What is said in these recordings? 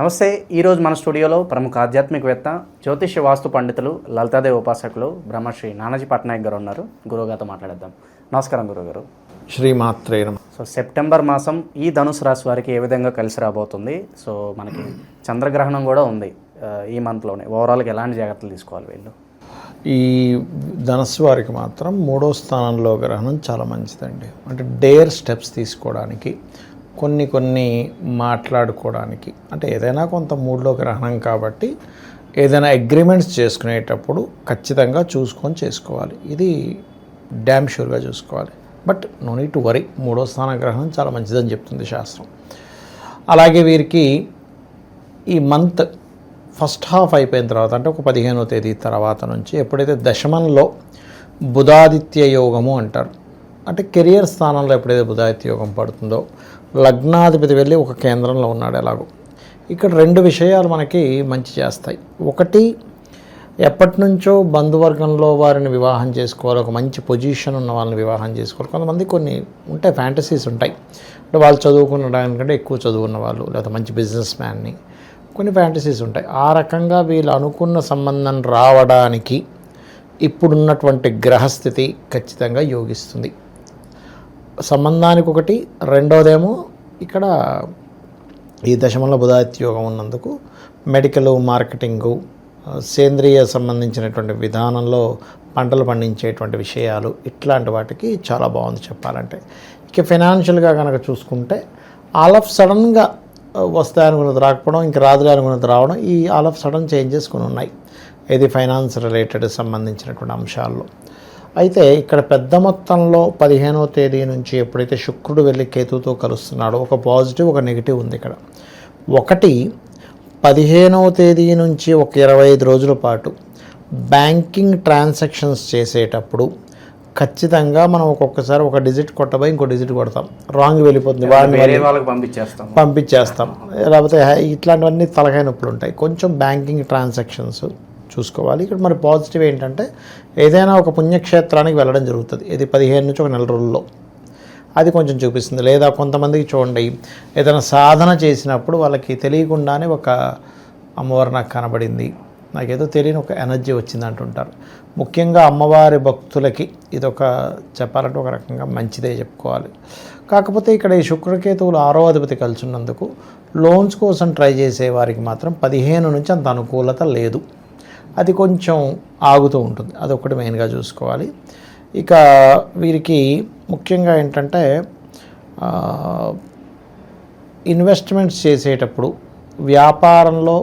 నమస్తే ఈరోజు మన స్టూడియోలో ప్రముఖ ఆధ్యాత్మికవేత్త జ్యోతిష్య వాస్తు పండితులు లలితాదేవి ఉపాసకులు బ్రహ్మశ్రీ నానాజీ పట్నాయక్ గారు ఉన్నారు. గురువుగారితో మాట్లాడేద్దాం. నమస్కారం గురుగారు శ్రీమాత్రే సో సెప్టెంబర్ మాసం ఈ ధనుసు రాశి వారికి ఏ విధంగా కలిసి రాబోతుంది? సో మనకి చంద్రగ్రహణం కూడా ఉంది ఈ మంత్లోనే. ఓవరాల్గా ఎలాంటి జాగ్రత్తలు తీసుకోవాలి వీళ్ళు? ఈ ధనస్సు వారికి మాత్రం మూడో స్థానంలో గ్రహణం చాలా మంచిదండి. అంటే డేర్ స్టెప్స్ తీసుకోవడానికి కొన్ని కొన్ని మాట్లాడుకోవడానికి. అంటే ఏదైనా కొంత మూడ్లో గ్రహణం కాబట్టి ఏదైనా అగ్రిమెంట్స్ చేసుకునేటప్పుడు ఖచ్చితంగా చూసుకొని చేసుకోవాలి. ఇది డ్యామ్ షూర్గా చూసుకోవాలి. బట్ నో నీట్ వరీ మూడో స్థాన గ్రహణం చాలా మంచిదని చెప్తుంది శాస్త్రం. అలాగే వీరికి ఈ మంత్ ఫస్ట్ హాఫ్ అయిపోయిన తర్వాత అంటే ఒక పదిహేనో తేదీ తర్వాత నుంచి ఎప్పుడైతే దశమంలో బుధాదిత్య యోగము అంటారు అంటే కెరియర్ స్థానంలో ఎప్పుడైతే బుధాదిత్య యోగం పడుతుందో లగ్నాధిపతి వెళ్ళి ఒక కేంద్రంలో ఉన్నాడు ఎలాగో. ఇక్కడ రెండు విషయాలు మనకి మంచి చేస్తాయి. ఒకటి ఎప్పటి నుంచో బంధువర్గంలో వారిని వివాహం చేసుకోవాలి ఒక మంచి పొజిషన్ ఉన్న వాళ్ళని వివాహం చేసుకోవాలి. కొంతమంది కొన్ని ఉంటాయి ఫ్యాంటసీస్ ఉంటాయి. అంటే వాళ్ళు చదువుకున్న దానికంటే ఎక్కువ చదువుకున్న వాళ్ళు లేదా మంచి బిజినెస్ మ్యాన్ని. కొన్ని ఫ్యాంటసీస్ ఉంటాయి. ఆ రకంగా వీళ్ళు అనుకున్న సంబంధం రావడానికి ఇప్పుడున్నటువంటి గ్రహస్థితి ఖచ్చితంగా యోగిస్తుంది. సంబంధానికి ఒకటి రెండోదేమో ఇక్కడ ఈ దశమంలో బుధాత్యోగం ఉన్నందుకు మెడికల్ మార్కెటింగు సేంద్రియ సంబంధించినటువంటి విధానంలో పంటలు పండించేటువంటి విషయాలు ఇట్లాంటి వాటికి చాలా బాగుంది చెప్పాలంటే. ఇక ఫైనాన్షియల్గా కనుక చూసుకుంటే ఆల్ ఆఫ్ సడన్గా వస్తాయనుకున్నది రాకపోవడం ఇంక రాదులే అనుకున్నది రావడం ఈ ఆల్ ఆఫ్ సడన్ చేంజెస్ కొన్ని ఉన్నాయి ఇది ఫైనాన్స్ రిలేటెడ్ సంబంధించినటువంటి అంశాల్లో. అయితే ఇక్కడ పెద్ద మొత్తంలో పదిహేనో తేదీ నుంచి ఎప్పుడైతే శుక్రుడు వెళ్ళి కేతువుతో కలుస్తున్నాడో ఒక పాజిటివ్ ఒక నెగిటివ్ ఉంది ఇక్కడ. ఒకటి పదిహేనవ తేదీ నుంచి ఒక ఇరవై ఐదు రోజుల పాటు బ్యాంకింగ్ ట్రాన్సాక్షన్స్ చేసేటప్పుడు ఖచ్చితంగా మనం ఒక్కొక్కసారి ఒక డిజిట్ కొట్టబోయి ఇంకో డిజిట్ కొడతాం. రాంగ్ వెళ్ళిపోతుంది వాళ్ళకి పంపించేస్తాం. పంపించేస్తాం. లేకపోతే ఇట్లాంటివన్నీ తలకాయ నొప్పులు ఉంటాయి. కొంచెం బ్యాంకింగ్ ట్రాన్సాక్షన్స్ చూసుకోవాలి. ఇక్కడ మరి పాజిటివ్ ఏంటంటే ఏదైనా ఒక పుణ్యక్షేత్రానికి వెళ్ళడం జరుగుతుంది. ఇది పదిహేను నుంచి ఒక నెల రోజుల్లో. అది కొంచెం చూపిస్తుంది. లేదా కొంతమందికి చూడండి ఏదైనా సాధన చేసినప్పుడు వాళ్ళకి తెలియకుండానే ఒక అమ్మవారు నాకు కనబడింది. నాకేదో తెలియని ఒక ఎనర్జీ వచ్చింది అంటుంటారు. ముఖ్యంగా అమ్మవారి భక్తులకి ఇదొక చెప్పాలంటే ఒక రకంగా మంచిదే చెప్పుకోవాలి. కాకపోతే ఇక్కడ ఈ శుక్రకేతువులు ఆరో అధిపతి కలిసి ఉన్నందుకు లోన్స్ కోసం ట్రై చేసే వారికి మాత్రం పదిహేను నుంచి అంత అనుకూలత లేదు. అది కొంచెం ఆగుతూ ఉంటుంది. అదొకటి మెయిన్గా చూసుకోవాలి. ఇక వీరికి ముఖ్యంగా ఏంటంటే ఇన్వెస్ట్మెంట్స్ చేసేటప్పుడు వ్యాపారంలో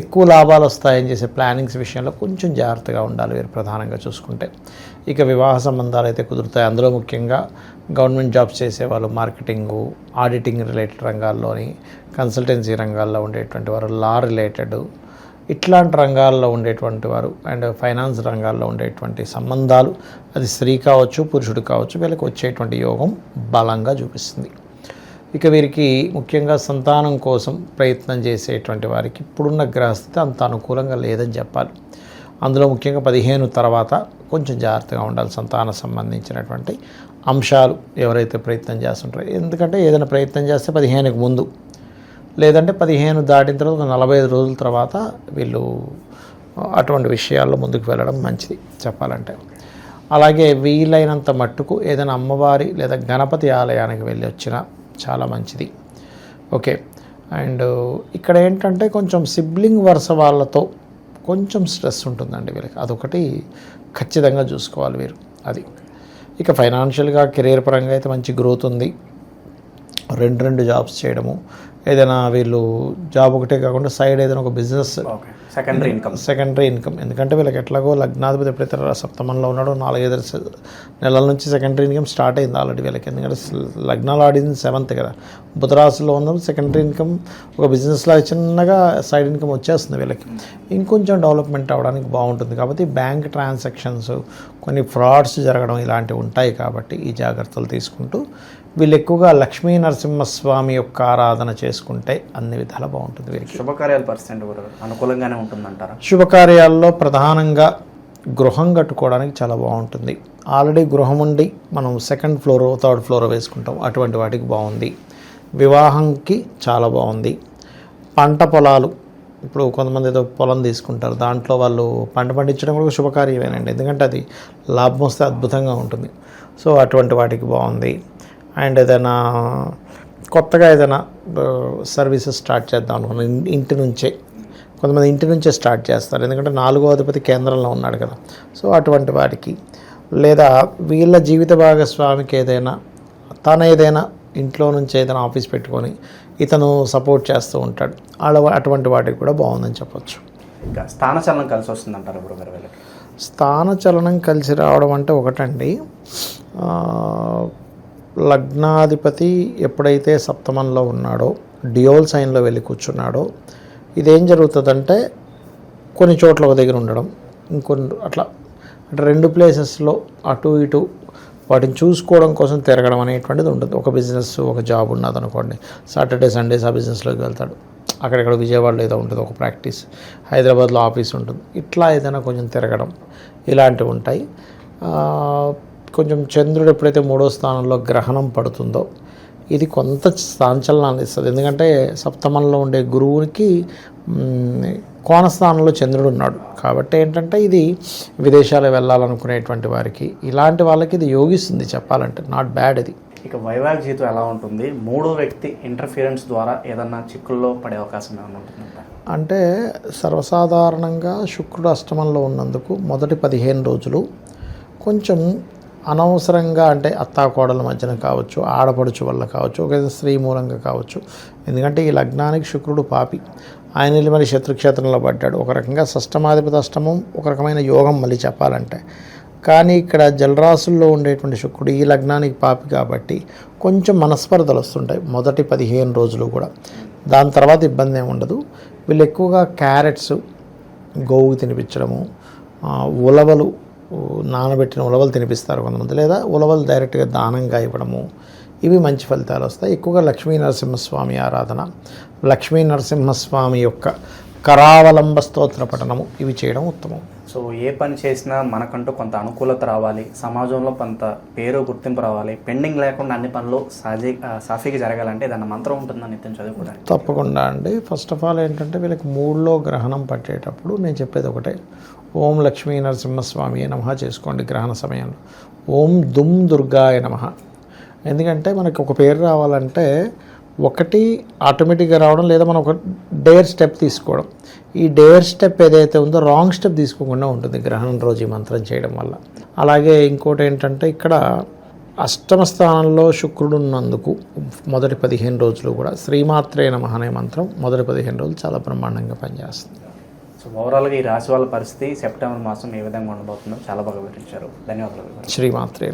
ఎక్కువ లాభాలు వస్తాయని చేసే ప్లానింగ్స్ విషయంలో కొంచెం జాగ్రత్తగా ఉండాలి వీరు ప్రధానంగా చూసుకుంటే. ఇక వివాహ సంబంధాలు అయితే కుదురుతాయి. అందులో ముఖ్యంగా గవర్నమెంట్ జాబ్స్ చేసేవాళ్ళు మార్కెటింగు ఆడిటింగ్ రిలేటెడ్ రంగాల్లోని కన్సల్టెన్సీ రంగాల్లో ఉండేటువంటి వారు లా రిలేటెడ్ ఇట్లాంటి రంగాల్లో ఉండేటువంటి వారు అండ్ ఫైనాన్స్ రంగాల్లో ఉండేటువంటి సంబంధాలు అది స్త్రీ కావచ్చు పురుషుడు కావచ్చు వీళ్ళకి వచ్చేటువంటి యోగం బలంగా చూపిస్తుంది. ఇక వీరికి ముఖ్యంగా సంతానం కోసం ప్రయత్నం చేసేటువంటి వారికి ఇప్పుడున్న గ్రహస్థితి అంత అనుకూలంగా లేదని చెప్పాలి. అందులో ముఖ్యంగా పదిహేను తర్వాత కొంచెం జాగ్రత్తగా ఉండాలి సంతాన సంబంధించినటువంటి అంశాలు ఎవరైతే ప్రయత్నం చేస్తుంటారో. ఎందుకంటే ఏదైనా ప్రయత్నం చేస్తే పదిహేనుకి ముందు లేదంటే పదిహేను దాటిన తర్వాత ఒక నలభై ఐదు రోజుల తర్వాత వీళ్ళు అటువంటి విషయాల్లో ముందుకు వెళ్ళడం మంచిది చెప్పాలంటే. అలాగే వీలైనంత మట్టుకు ఏదైనా అమ్మవారి లేదా గణపతి ఆలయానికి వెళ్ళి వచ్చినా చాలా మంచిది. ఓకే. అండ్ ఇక్కడ ఏంటంటే కొంచెం సిబ్లింగ్ వరుస వాళ్ళతో కొంచెం స్ట్రెస్ ఉంటుందండి వీళ్ళకి. అదొకటి ఖచ్చితంగా చూసుకోవాలి వీరు. అది. ఇక ఫైనాన్షియల్గా కెరీర్ పరంగా అయితే మంచి గ్రోత్ ఉంది. రెండు రెండు జాబ్స్ చేయడము ఏదైనా వీళ్ళు జాబ్ ఒకటే కాకుండా సైడ్ ఏదైనా ఒక business secondary income secondary income ఎందుకంటే వీళ్ళకి ఎట్లాగో లగ్నాధిపతి ఎప్పుడైతే సప్తమంలో ఉన్నాడో నాలుగైదు నెలల నుంచి సెకండరీ ఇన్కమ్ స్టార్ట్ అయింది ఆల్రెడీ వీళ్ళకి. ఎందుకంటే లగ్నాలు ఆడింది సెవెంత్ కదా. బుధరాశిలో ఉన్నప్పుడు సెకండరీ ఇన్కమ్ ఒక బిజినెస్ లాగా చిన్నగా సైడ్ ఇన్కమ్ వచ్చేస్తుంది వీళ్ళకి. ఇంకొంచెం డెవలప్మెంట్ అవ్వడానికి బాగుంటుంది. కాబట్టి బ్యాంక్ ట్రాన్సాక్షన్స్ కొన్ని ఫ్రాడ్స్ జరగడం ఇలాంటివి ఉంటాయి కాబట్టి ఈ జాగ్రత్తలు తీసుకుంటూ వీళ్ళు ఎక్కువగా లక్ష్మీ నరసింహస్వామి యొక్క ఆరాధన చేసుకుంటే అన్ని విధాలా బాగుంటుంది వీరికి. శుభకార్యాల పర్సెంట్ కూడా అనుకూలంగానే ఉంటుందంటారా? శుభకార్యాల్లో ప్రధానంగా గృహం కట్టుకోవడానికి చాలా బాగుంటుంది. ఆల్రెడీ గృహం ఉండి మనం సెకండ్ ఫ్లోర్ థర్డ్ ఫ్లోర్ వేసుకుంటాం. అటువంటి వాటికి బాగుంది. వివాహంకి చాలా బాగుంది. పంట పొలాలు ఇప్పుడు కొంతమంది ఏదో పొలం తీసుకుంటారు. దాంట్లో వాళ్ళు పంట పండించడం కూడా శుభకార్యమేనండి. ఎందుకంటే అది లాభం వస్తే అద్భుతంగా ఉంటుంది. సో అటువంటి వాటికి బాగుంది. అండ్ ఏదైనా కొత్తగా ఏదైనా సర్వీసెస్ స్టార్ట్ చేద్దాం అనుకున్నాను. ఇంటి నుంచే. కొంతమంది ఇంటి నుంచే స్టార్ట్ చేస్తారు. ఎందుకంటే నాలుగో అధిపతి కేంద్రంలో ఉన్నాడు కదా. సో అటువంటి వాటికి లేదా వీళ్ళ జీవిత భాగస్వామికి ఏదైనా తన ఏదైనా ఇంట్లో నుంచి ఏదైనా ఆఫీస్ పెట్టుకొని ఇతను సపోర్ట్ చేస్తూ ఉంటాడు. వాళ్ళ అటువంటి వాటికి కూడా బాగుందని చెప్పొచ్చు. ఇంకా స్థానచలనం కలిసి వస్తుందంటారు గురుగారు వీళ్ళకి? స్థాన చలనం కలిసి రావడం అంటే ఒకటండి. లగ్నాధిపతి ఎప్పుడైతే సప్తమంలో ఉన్నాడో డియోల్ సైన్లో వెళ్ళి కూర్చున్నాడో ఇదేం జరుగుతుందంటే కొన్ని చోట్ల ఒక దగ్గర ఉండడం ఇంకొన్ని అట్లా అంటే రెండు ప్లేసెస్లో అటు ఇటు వాటిని చూసుకోవడం కోసం తిరగడం అనేటువంటిది ఉంటుంది. ఒక బిజినెస్ ఒక జాబ్ ఉన్నది అనుకోండి. సాటర్డే సండేస్ ఆ బిజినెస్లోకి వెళ్తాడు. అక్కడెక్కడ విజయవాడలో ఏదో ఉంటుంది ఒక ప్రాక్టీస్. హైదరాబాద్లో ఆఫీస్ ఉంటుంది. ఇట్లా ఏదైనా కొంచెం తిరగడం ఇలాంటివి ఉంటాయి. కొంచెం చంద్రుడు ఎప్పుడైతే మూడో స్థానంలో గ్రహణం పడుతుందో ఇది కొంత సంచలనాన్ని ఇస్తుంది. ఎందుకంటే సప్తమంలో ఉండే గురువునికి కోణస్థానంలో చంద్రుడు ఉన్నాడు. కాబట్టి ఏంటంటే ఇది విదేశాలు వెళ్ళాలనుకునేటువంటి వారికి ఇలాంటి వాళ్ళకి ఇది యోగిస్తుంది చెప్పాలంటే. నాట్ బ్యాడ్ ఇది. ఇక వైవాహిక జీవితం ఎలా ఉంటుంది? మూడో వ్యక్తి ఇంటర్ఫిరెన్స్ ద్వారా ఏదన్నా చిక్కుల్లో పడే అవకాశం ఏమైనా ఉంటుందంటారు? అంటే సర్వసాధారణంగా శుక్రుడు అష్టమంలో ఉన్నందుకు మొదటి పదిహేను రోజులు కొంచెం అనవసరంగా అంటే అత్తాకోడల మధ్యన కావచ్చు ఆడపడుచు వల్ల కావచ్చు ఒక స్త్రీ మూలంగా కావచ్చు. ఎందుకంటే ఈ లగ్నానికి శుక్రుడు పాపి. ఆయన వెళ్ళి మరి శత్రుక్షేత్రంలో పడ్డాడు. ఒక రకంగా సష్టమాధిపతి అష్టమం ఒక రకమైన యోగం మళ్ళీ చెప్పాలంటే. కానీ ఇక్కడ జలరాశుల్లో ఉండేటువంటి శుక్రుడు ఈ లగ్నానికి పాపి కాబట్టి కొంచెం మనస్పర్ధలు వస్తుంటాయి మొదటి పదిహేను రోజులు కూడా. దాని తర్వాత ఇబ్బంది ఏమి ఉండదు. వీళ్ళు ఎక్కువగా క్యారెట్స్ గోవుకి తినిపించడము ఉలవలు నానబెట్టిన ఉలవలు తినిపిస్తారు కొంతమంది లేదా ఉలవలు డైరెక్ట్గా దానంగా ఇవ్వడము. ఇవి మంచి ఫలితాలు వస్తాయి. ఎక్కువగా లక్ష్మీ నరసింహస్వామి ఆరాధన లక్ష్మీ నరసింహస్వామి యొక్క కరావలంబ స్తోత్ర పఠనము ఇవి చేయడం ఉత్తమం. సో ఏ పని చేసినా మనకంటూ కొంత అనుకూలత రావాలి. సమాజంలో కొంత పేరు గుర్తింపు రావాలి. పెండింగ్ లేకుండా అన్ని పనులు సాజీ సాఫీగా జరగాలంటే ఏదన్నా మంత్రం ఉంటుందని నిత్యం చదువుకోవడానికి? తప్పకుండా అండి. ఫస్ట్ ఆఫ్ ఆల్ ఏంటంటే వీళ్ళకి మూడులో గ్రహణం పట్టేటప్పుడు నేను చెప్పేది ఒకటే. ఓం లక్ష్మీ నరసింహస్వామి నమ చేసుకోండి గ్రహణ సమయంలో. ఓం దుమ్ దుర్గాయ నమ. ఎందుకంటే మనకు ఒక పేరు రావాలంటే ఒకటి ఆటోమేటిక్గా రావడం లేదా మనం ఒక డేర్ స్టెప్ తీసుకోవడం. ఈ డేర్ స్టెప్ ఏదైతే ఉందో రాంగ్ స్టెప్ తీసుకోకుండా ఉంటుంది గ్రహణం రోజు ఈ మంత్రం చేయడం వల్ల. అలాగే ఇంకోటి ఏంటంటే ఇక్కడ అష్టమ స్థానంలో శుక్రుడు ఉన్నందుకు మొదటి పదిహేను రోజులు కూడా శ్రీమాత్రే నమ అనే మంత్రం మొదటి పదిహేను రోజులు చాలా బ్రహ్మాండంగా పనిచేస్తుంది. సో ఓవరాల్గా ఈ రాశి వాళ్ళ పరిస్థితి సెప్టెంబర్ మాసం ఏ విధంగా ఉండబోతుందో చాలా బాగా వివరించారు. ధన్యవాదాలు. శ్రీమాత్రే